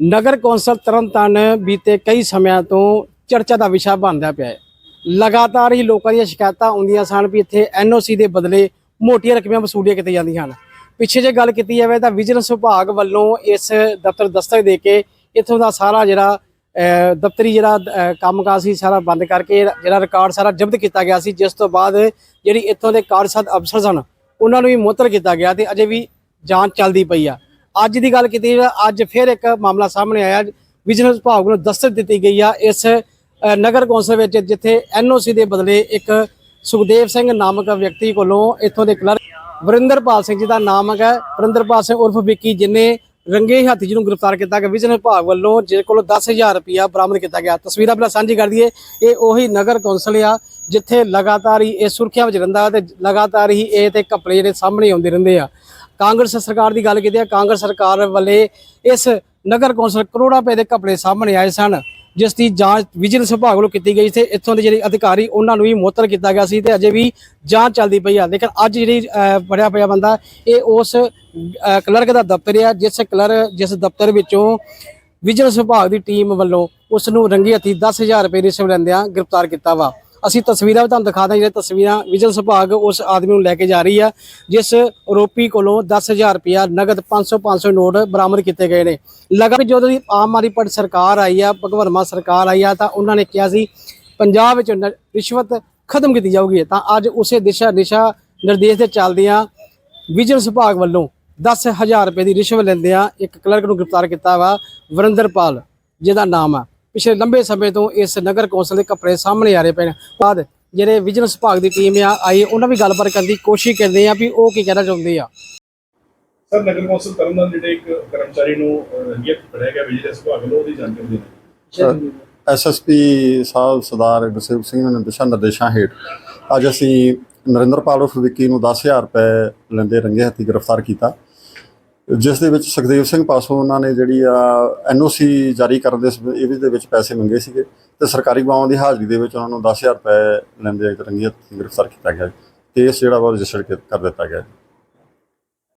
ਨਗਰ council Tarn Taran ਬੀਤੇ ਕਈ ਸਮਿਆਂ ਤੋਂ ਚਰਚਾ ਦਾ ਵਿਸ਼ਾ ਬਣਦਾ ਪਿਆ ਹੈ। ਲਗਾਤਾਰ ਹੀ ਲੋਕਾਂ ਦੀਆਂ ਸ਼ਿਕਾਇਤਾਂ ਆਉਂਦੀਆਂ ਸਨ ਵੀ ਇੱਥੇ ਐਨਓਸੀ ਦੇ ਬਦਲੇ ਮੋਟੀਆਂ ਰਕਮਾਂ ਵਸੂਲੀਆਂ ਕੀਤੀਆਂ ਜਾਂਦੀਆਂ ਹਨ। ਪਿੱਛੇ ਜੇ ਗੱਲ ਕੀਤੀ ਜਾਵੇ ਤਾਂ ਵਿਜੀਲੈਂਸ ਵਿਭਾਗ ਵੱਲੋਂ ਇਸ ਦਫ਼ਤਰ ਦਸਤਕ ਦੇ ਕੇ ਇੱਥੋਂ ਦਾ ਸਾਰਾ ਜਿਹੜਾ ਦਫ਼ਤਰੀ ਜਿਹੜਾ ਅਹ, ਕੰਮਕਾਜ ਸੀ ਸਾਰਾ ਬੰਦ ਕਰਕੇ ਜਿਹੜਾ ਰਿਕਾਰਡ ਸਾਰਾ ਜ਼ਬਤ ਕੀਤਾ ਗਿਆ ਸੀ ਜਿਸ ਤੋਂ ਬਾਅਦ ਜਿਹੜੀ ਇੱਥੋਂ ਦੇ ਕਾਰਜਸਾਧ ਅਫਸਰ ਸਨ ਉਹਨਾਂ ਨੂੰ ਵੀ ਮੁਅੱਤਲ ਕੀਤਾ ਗਿਆ ਤੇ ਅਜੇ ਵੀ ਜਾਂਚ ਚੱਲਦੀ ਪਈ ਆ। ਅੱਜ ਦੀ ਗੱਲ ਕੀਤੀ ਜਾਵੇ, ਅੱਜ ਫਿਰ ਇੱਕ ਮਾਮਲਾ ਸਾਹਮਣੇ ਆਇਆ ਵਿਜੀਲੈਂਸ ਵਿਭਾਗ ਨੂੰ ਦਸਤਕ ਦਿੱਤੀ ਗਈ ਆ, ਇਸ ਨਗਰ ਕੌਂਸਲ ਵਿੱਚ ਜਿੱਥੇ ਐਨਓਸੀ ਦੇ ਬਦਲੇ ਇੱਕ ਸੁਖਦੇਵ ਸਿੰਘ ਨਾਮਕ ਵਿਅਕਤੀ ਕੋਲੋਂ ਇੱਥੋਂ ਦੇ ਕਲਰਕ ਵਰਿੰਦਰਪਾਲ ਸਿੰਘ ਜੀ ਦਾ ਨਾਮ ਹੈ ਵਰਿੰਦਰਪਾਲ ਸਿੰਘ ਉਰਫ ਵਿੱਕੀ ਜਿਨੇ ਰੰਗੇ ਹੱਥ ਜਿਹਨੂੰ ਗ੍ਰਿਫਤਾਰ ਕੀਤਾ ਗਿਆ ਵਿਜੀਲੈਂਸ ਵਿਭਾਗ ਵੱਲੋਂ ਜਿਹਦੇ ਕੋਲੋਂ 10000 ਰੁਪਇਆ ਬਰਾਮਦ ਕੀਤਾ ਗਿਆ। ਤਸਵੀਰਾਂ ਪਹਿਲਾਂ ਸਾਂਝੀ ਕਰ ਦਈਏ, ਇਹ ਉਹੀ ਨਗਰ ਕੌਂਸਲ ਆ, ਜਿੱਥੇ ਲਗਾਤਾਰ ਹੀ ਇਹ ਸੁਰੱਖਿਆ ਵਿੱਚ ਰਹਿੰਦਾ ਤੇ ਲਗਾਤਾਰ ਹੀ ਇਹ ਤੇ ਘਪਲੇ ਜਿਹੜੇ ਸਾਹਮਣੇ ਆਉਂਦੇ ਰਹਿੰਦੇ ਆ। ਕਾਂਗਰਸ ਸਰਕਾਰ ਦੀ ਗੱਲ ਕੀਤੀ ਹੈ, ਕਾਂਗਰਸ ਸਰਕਾਰ ਵੱਲੇ ਇਸ ਨਗਰ ਕੌਂਸਲ ਕਰੋੜਾਂ ਰੁਪਏ ਦੇ ਘਪਲੇ ਸਾਹਮਣੇ ਆਏ ਸਨ, ਜਿਸ ਦੀ ਜਾਂਚ ਵਿਜੀਲੈਂਸ ਵਿਭਾਗ ਵੱਲੋਂ ਕੀਤੀ ਗਈ ਸੀ। ਇੱਥੋਂ ਦੇ ਜਿਹੜੇ ਅਧਿਕਾਰੀ, ਉਹਨਾਂ ਨੂੰ ਵੀ ਮੁਅੱਤਲ ਕੀਤਾ ਗਿਆ ਸੀ ਤੇ ਅਜੇ ਵੀ ਜਾਂਚ ਚੱਲਦੀ ਪਈ ਆ। ਲੇਕਿਨ ਅੱਜ ਜਿਹੜੀ ਫੜਿਆ ਪਿਆ ਬੰਦਾ, ਇਹ ਉਸ ਕਲਰਕ ਦਾ ਦਫ਼ਤਰ ਆ, ਜਿਸ ਕਲਰ ਜਿਸ ਦਫ਼ਤਰ ਵਿੱਚੋਂ ਵਿਜੀਲੈਂਸ ਵਿਭਾਗ ਦੀ ਟੀਮ ਵੱਲੋਂ ਉਸ ਨੂੰ ਰੰਗੀ ਹੱਥੀ 10000 ਰੁਪਏ ਦੀ ਰਿਸ਼ਵਤ ਲੈਂਦਿਆਂ ਗ੍ਰਿਫਤਾਰ ਕੀਤਾ ਵਾ। ਅਸੀਂ ਤਸਵੀਰਾਂ ਵੀ ਤੁਹਾਨੂੰ ਦਿਖਾ ਦਾਂ ਜਿਹੜੇ ਤਸਵੀਰਾਂ ਵਿਜੀਲੈਂਸ ਵਿਭਾਗ ਉਸ ਆਦਮੀ ਨੂੰ ਲੈ ਕੇ ਜਾ ਰਹੀ ਆ, ਜਿਸ ਆਰੋਪੀ ਕੋਲੋਂ 10000 ਰੁਪਇਆ ਨਗਦ 500 500 ਨੋਟ ਬਰਾਮਦ ਕੀਤੇ ਗਏ ਨੇ। ਲਗਾ ਜਦੋਂ ਦੀ ਆਮ ਆਦਮੀ ਪਾਰਟੀ ਸਰਕਾਰ ਆਈ ਆ, ਭਗਵੰਤ ਮਾਨ ਸਰਕਾਰ ਆਈ ਆ, ਤਾਂ ਉਹਨਾਂ ਨੇ ਕਿਹਾ ਸੀ, ਪੰਜਾਬ ਵਿੱਚ ਰਿਸ਼ਵਤ ਖਤਮ ਕੀਤੀ ਜਾਊਗੀ। ਤਾਂ ਅੱਜ ਉਸੇ ਦਿਸ਼ਾ ਨਿਸ਼ਾ ਨਿਰਦੇਸ਼ ਦੇ ਚੱਲਦਿਆਂ ਵਿਜੀਲੈਂਸ ਵਿਭਾਗ ਵੱਲੋਂ 10000 ਰੁਪਏ ਦੀ ਰਿਸ਼ਵਤ ਲੈਂਦਿਆਂ ਇੱਕ ਕਲਰਕ ਨੂੰ ਗ੍ਰਿਫਤਾਰ ਕੀਤਾ ਵਾ, ਵਰਿੰਦਰਪਾਲ, ਜਿਹਦਾ ਨਾਮ ਆ। ਪਿਛਲੇ ਲੰਬੇ ਸਮੇਂ ਤੋਂ ਇਸ ਨਗਰ ਕੌਂਸਲ ਦੇ ਕੱਪੜੇ ਸਾਹਮਣੇ ਆ ਰਹੇ ਪਏ ਨੇ। ਬਾਅਦ ਜਿਹੜੇ ਵਿਜੀਲੈਂਸ ਵਿਭਾਗ ਦੀ ਟੀਮ ਆ ਆਈ ਉਹਨਾਂ ਵੀ ਗੱਲਬਾਤ ਕਰਨ ਦੀ ਕੋਸ਼ਿਸ਼ ਕਰਦੇ ਆ ਵੀ ਉਹ ਕੀ ਕਹਿਣਾ ਚਾਹੁੰਦੇ ਆ। ਸਰ ਨਗਰ ਕੌਂਸਲ ਤਰਨਤਾਰਨ ਜਿਹੜੇ ਇੱਕ ਕਰਮਚਾਰੀ ਨੂੰ ਅਹ, ਰੰਗੀਅਤ ਫੜਿਆ ਗਿਆ ਵਿਜੀਲੈਂਸ ਵਿਭਾਗ ਵੱਲੋਂ ਉਹਦੀ ਜਾਣਕਾਰੀ ਦੇਣੀ ਐਸਐਸਪੀ ਸਾਹਿਬ ਸਰਦਾਰ ਗੁਰਸੇਵਕ ਸਿੰਘ ਦੇ ਦਿਸ਼ਾ ਨਿਰਦੇਸ਼ਾਂ ਹੇਠ ਅੱਜ ਅਸੀਂ ਨਰਿੰਦਰਪਾਲ ਉਰਫ ਵਿੱਕੀ ਨੂੰ 10000 ਰੁਪਏ ਲੈਂਦੇ ਰੰਗੇ ਹੱਥੀ ਗ੍ਰਿਫਤਾਰ ਕੀਤਾ। ਜਿਸ ਦੇ ਵਿੱਚ ਸੁਖਦੇਵ ਸਿੰਘ ਪਾਸੋਂ ਉਹਨਾਂ ਨੇ ਜਿਹੜੀ ਆ ਐਨਓਸੀ ਜਾਰੀ ਕਰਨ ਦੇ ਇਹਦੇ ਦੇ ਵਿੱਚ ਪੈਸੇ ਮੰਗੇ ਸੀਗੇ ਤੇ ਸਰਕਾਰੀ ਗਵਾਹਾਂ ਦੀ ਹਾਜ਼ਰੀ ਦੇ ਵਿੱਚ ਉਹਨਾਂ ਨੂੰ 10000 ਰੁਪਏ ਲੈਂਦੇ ਰੰਗੇ ਹੱਥੀ ਗ੍ਰਿਫਤਾਰ ਕੀਤਾ ਗਿਆ ਕੇਸ ਜਿਹੜਾ ਵਾ ਰਜਿਸਟਰ ਕਰ ਦਿੱਤਾ ਗਿਆ।